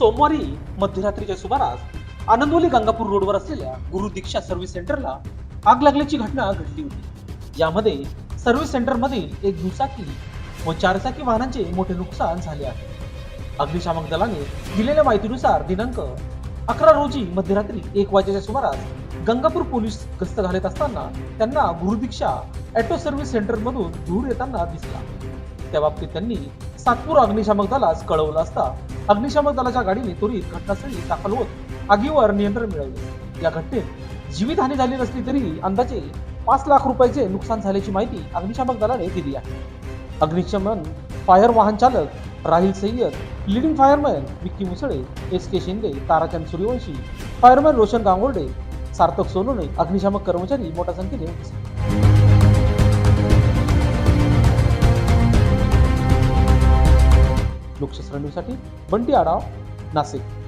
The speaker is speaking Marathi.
सोमवारी मध्यरात्रीच्या सुमारास आनंदवली गंगापूर रोडवर असलेल्या गुरु दीक्षा सर्व्हिस सेंटरला आग लागल्याची घटना घडली होती. यामध्ये सर्व्हिस सेंटरमधील एक दुचाकी व चारचाकी वाहनांचे मोठे नुकसान झाले आहे. अग्निशामक दलाने दिलेल्या माहितीनुसार दिनांक अकरा रोजी मध्यरात्री एक वाजेच्या सुमारास गंगापूर पोलीस गस्त घालत असताना त्यांना गुरुदीक्षा ऍटो सर्व्हिस सेंटर मधून धूर येताना दिसला. त्या बाबतीत त्यांनी सातपूर अग्निशामक दलास कळवलं असता अग्निशामक दलाच्या गाडीने त्वरित घटनास्थळी दाखल होत आगीवर नियंत्रण मिळवले. या घटनेत जीवितहानी झाली नसली तरी अंदाजे पाच लाख रुपयाचे नुकसान झाल्याची माहिती अग्निशामक दलाने दिली आहे. अग्निशमन फायर वाहन चालक Rahil Sayyad leading fireman Vicky Musale S K Shinde Tarachand Suryavanshi fireman Roshan Gangorde Sarthak Sonone अग्निशामक कर्मचारी मोठ्या संख्येने लोकशास्त्र न्यूजसाठी बंटी आडाव नाशिक.